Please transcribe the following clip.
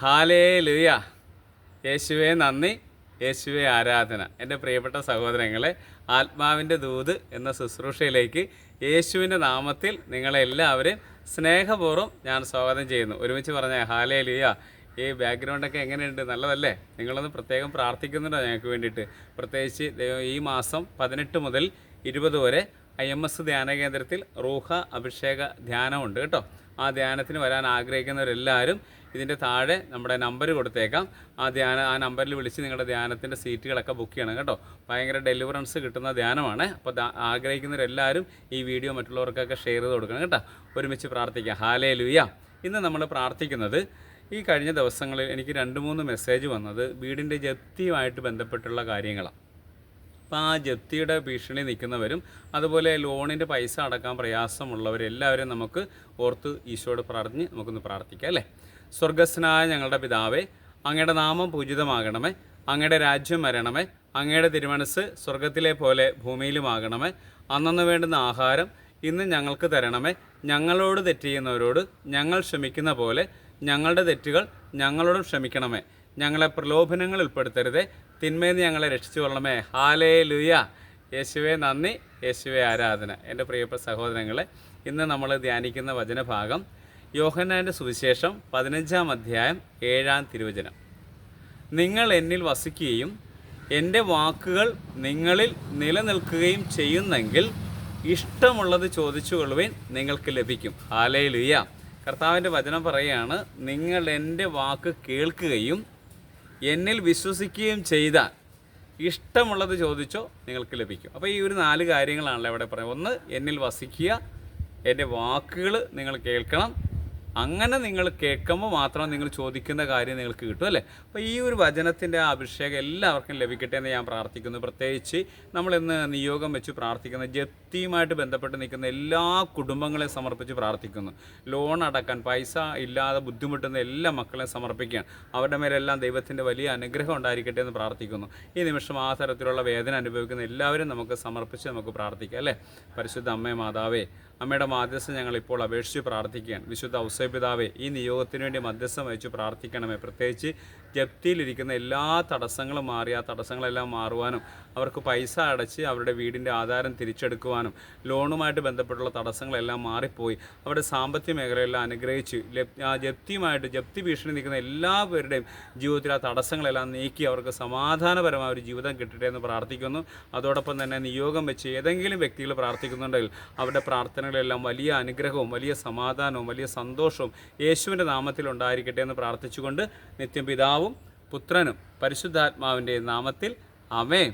ഹാലേ ലുയ യേശുവെ നന്ദി. യേശുവെ ആരാധന. എന്റെ പ്രിയപ്പെട്ട സഹോദരങ്ങളെ ആത്മാവിന്റെ ദൂത് എന്ന ശുശ്രൂഷയിലേക്ക് യേശുവിന്റെ നാമത്തിൽ നിങ്ങളെല്ലാവരെയും സ്നേഹപൂർവം ഞാൻ സ്വാഗതം ചെയ്യുന്നു. ഒരുമിച്ച് പറഞ്ഞ ഹാലേ ലുയ ഈ ബാക്ക്ഗ്രൗണ്ടൊക്കെ എങ്ങനെയുണ്ട്? നല്ലതല്ലേ? നിങ്ങളൊന്ന് പ്രത്യേകം പ്രാർത്ഥിക്കുന്നുണ്ടോ ഞങ്ങൾക്ക് വേണ്ടിയിട്ട്? പ്രത്യേകിച്ച് ഈ മാസം പതിനെട്ട് മുതൽ ഇരുപത് വരെ ഐ എം എസ് ധ്യാന കേന്ദ്രത്തിൽ റൂഹ അഭിഷേക ധ്യാനമുണ്ട് കേട്ടോ. ആ ധ്യാനത്തിന് വരാൻ ആഗ്രഹിക്കുന്നവരെല്ലാവരും ഇതിന്റെ താഴെ നമ്മുടെ നമ്പർ കൊടുത്തേക്കാം. ആ ധ്യാന ആ നമ്പറിൽ വിളിച്ച് നിങ്ങളുടെ ധ്യാനത്തിന്റെ സീറ്റുകളൊക്കെ ബുക്ക് ചെയ്യണം കേട്ടോ. ഭയങ്കര ഡെലിവറൻസ് കിട്ടുന്ന ധ്യാനമാണ്. അപ്പോൾ ആഗ്രഹിക്കുന്നവരെല്ലാവരും ഈ വീഡിയോ മറ്റുള്ളവർക്കൊക്കെ ഷെയർ ചെയ്ത് കൊടുക്കണം കേട്ടോ. ഒരുമിച്ച് പ്രാർത്ഥിക്കാം. ഹാലേ ലുയ ഇന്ന് നമ്മൾ പ്രാർത്ഥിക്കുന്നത് ഈ കഴിഞ്ഞ ദിവസങ്ങളിൽ എനിക്ക് രണ്ട് മൂന്ന് മെസ്സേജ് വന്നത് വീടിന്റെ ജപ്തിയുമായിട്ട് ബന്ധപ്പെട്ടുള്ള കാര്യങ്ങളാണ്. അപ്പോൾ ആ ജപ്തിയുടെ ഭീഷണി നിൽക്കുന്നവരും അതുപോലെ ലോണിന്റെ പൈസ അടക്കാൻ പ്രയാസമുള്ളവരെല്ലാവരും നമുക്ക് ഓർത്ത് ഈശോയോട് പറഞ്ഞ് നമുക്കൊന്ന് പ്രാർത്ഥിക്കാം അല്ലേ? സ്വർഗസ്നായ ഞങ്ങളുടെ പിതാവേ അങ്ങയുടെ നാമം പൂജിതമാകണമേ അങ്ങയുടെ രാജ്യം വരണമേ അങ്ങയുടെ തിരുമനസ് സ്വർഗത്തിലെ പോലെ ഭൂമിയിലുമാകണമേ. അന്നന്ന് വേണ്ടുന്ന ആഹാരം ഇന്ന് ഞങ്ങൾക്ക് തരണമേ. ഞങ്ങളോട് തെറ്റ് ചെയ്യുന്നവരോട് ഞങ്ങൾ ക്ഷമിക്കുന്ന പോലെ ഞങ്ങളുടെ തെറ്റുകൾ ഞങ്ങളോടും ക്ഷമിക്കണമേ. ഞങ്ങളെ പ്രലോഭനങ്ങൾ ഉൾപ്പെടുത്തരുത്. നിന്ന് ഞങ്ങളെ രക്ഷിച്ചു കൊള്ളണമേ. ഹാലേ ലുയ യേശുവെ നന്ദി. യേശുവെ ആരാധന. എന്റെ പ്രിയപ്പെട്ട സഹോദരങ്ങളെ ഇന്ന് നമ്മൾ ധ്യാനിക്കുന്ന വചനഭാഗം യോഹന്നാന്റെ സുവിശേഷം പതിനഞ്ചാം അധ്യായം ഏഴാം തിരുവചനം. നിങ്ങൾ എന്നിൽ വസിക്കുകയും എന്റെ വാക്കുകൾ നിങ്ങളിൽ നിലനിൽക്കുകയും ചെയ്യുന്നെങ്കിൽ ഇഷ്ടമുള്ളത് ചോദിച്ചു കൊള്ളുവിൻ നിങ്ങൾക്ക് ലഭിക്കും. ഹാലേ ലുയ കർത്താവിന്റെ വചനം പറയുകയാണ് നിങ്ങൾ എന്റെ വാക്ക് കേൾക്കുകയും എന്നിൽ വിശ്വസിക്കുകയും ചെയ്താൽ ഇഷ്ടമുള്ളത് ചോദിച്ചോ നിങ്ങൾക്ക് ലഭിക്കും. അപ്പോൾ ഈ ഒരു നാല് കാര്യങ്ങളാണല്ലോ ഇവിടെ പറയുന്നത് ഒന്ന് എന്നിൽ വസിക്കുക. എന്റെ വാക്കുകൾ നിങ്ങൾ കേൾക്കണം. അങ്ങനെ നിങ്ങൾ കേൾക്കുമ്പോൾ മാത്രം നിങ്ങൾ ചോദിക്കുന്ന കാര്യം നിങ്ങൾക്ക് കിട്ടും അല്ലേ? അപ്പോൾ ഈ ഒരു വചനത്തിന്റെ ആ അഭിഷേകം എല്ലാവർക്കും ലഭിക്കട്ടെ എന്ന് ഞാൻ പ്രാർത്ഥിക്കുന്നു. പ്രത്യേകിച്ച് നമ്മളിന്ന് നിയോഗം വെച്ച് പ്രാർത്ഥിക്കുന്ന ജപ്തിയുമായിട്ട് ബന്ധപ്പെട്ട് നിൽക്കുന്ന എല്ലാ കുടുംബങ്ങളെ സമർപ്പിച്ച് പ്രാർത്ഥിക്കുന്നു. ലോൺ അടക്കാൻ പൈസ ഇല്ലാതെ ബുദ്ധിമുട്ടുന്ന എല്ലാ മക്കളെയും സമർപ്പിക്കുകയാണ്. അവരുടെ മേലെല്ലാം ദൈവത്തിന്റെ വലിയ അനുഗ്രഹം ഉണ്ടായിരിക്കട്ടെ എന്ന് പ്രാർത്ഥിക്കുന്നു. ഈ നിമിഷം ആ തരത്തിലുള്ള വേദന അനുഭവിക്കുന്ന എല്ലാവരും നമുക്ക് സമർപ്പിച്ച് നമുക്ക് പ്രാർത്ഥിക്കാം അല്ലേ? പരിശുദ്ധ അമ്മേ മാതാവേ അമ്മയുടെ മാധ്യസ്ഥ ഞങ്ങൾ ഇപ്പോൾ അപേക്ഷിച്ച് പ്രാർത്ഥിക്കുകയാണ്. വിശുദ്ധ ഔസേപിതാവേ ഈ നിയോഗത്തിന് വേണ്ടി മധ്യസ്ഥം വഹിച്ച് പ്രാർത്ഥിക്കണമേ. പ്രത്യേകിച്ച് ജപ്തിയിലിരിക്കുന്ന എല്ലാ തടസ്സങ്ങളും മാറി ആ തടസ്സങ്ങളെല്ലാം മാറുവാനും അവർക്ക് പൈസ അടച്ച് അവരുടെ വീടിന്റെ ആധാരം തിരിച്ചെടുക്കുവാനും ലോണുമായിട്ട് ബന്ധപ്പെട്ടുള്ള തടസ്സങ്ങളെല്ലാം മാറിപ്പോയി. അവരുടെ സാമ്പത്തിക മേഖലയെല്ലാം അനുഗ്രഹിച്ച് ജപ്തിയുമായിട്ട് ജപ്തി ഭീഷണി നിൽക്കുന്ന എല്ലാവരുടെയും ജീവിതത്തിൽ ആ തടസ്സങ്ങളെല്ലാം നീക്കി അവർക്ക് സമാധാനപരമായ ഒരു ജീവിതം കിട്ടട്ടെ എന്ന് പ്രാർത്ഥിക്കുന്നു. അതോടൊപ്പം തന്നെ നിയോഗം വെച്ച് ഏതെങ്കിലും വ്യക്തികൾ പ്രാർത്ഥിക്കുന്നുണ്ടെങ്കിൽ അവരുടെ പ്രാർത്ഥനകളെല്ലാം വലിയ അനുഗ്രഹവും വലിയ സമാധാനവും വലിയ സന്തോഷവും യേശുവിന്റെ നാമത്തിൽ ഉണ്ടായിരിക്കട്ടെ എന്ന് പ്രാർത്ഥിച്ചുകൊണ്ട് നിത്യം പിതാവും പുത്രനും പരിശുദ്ധാത്മാവിന്റെ നാമത്തിൽ. അമേ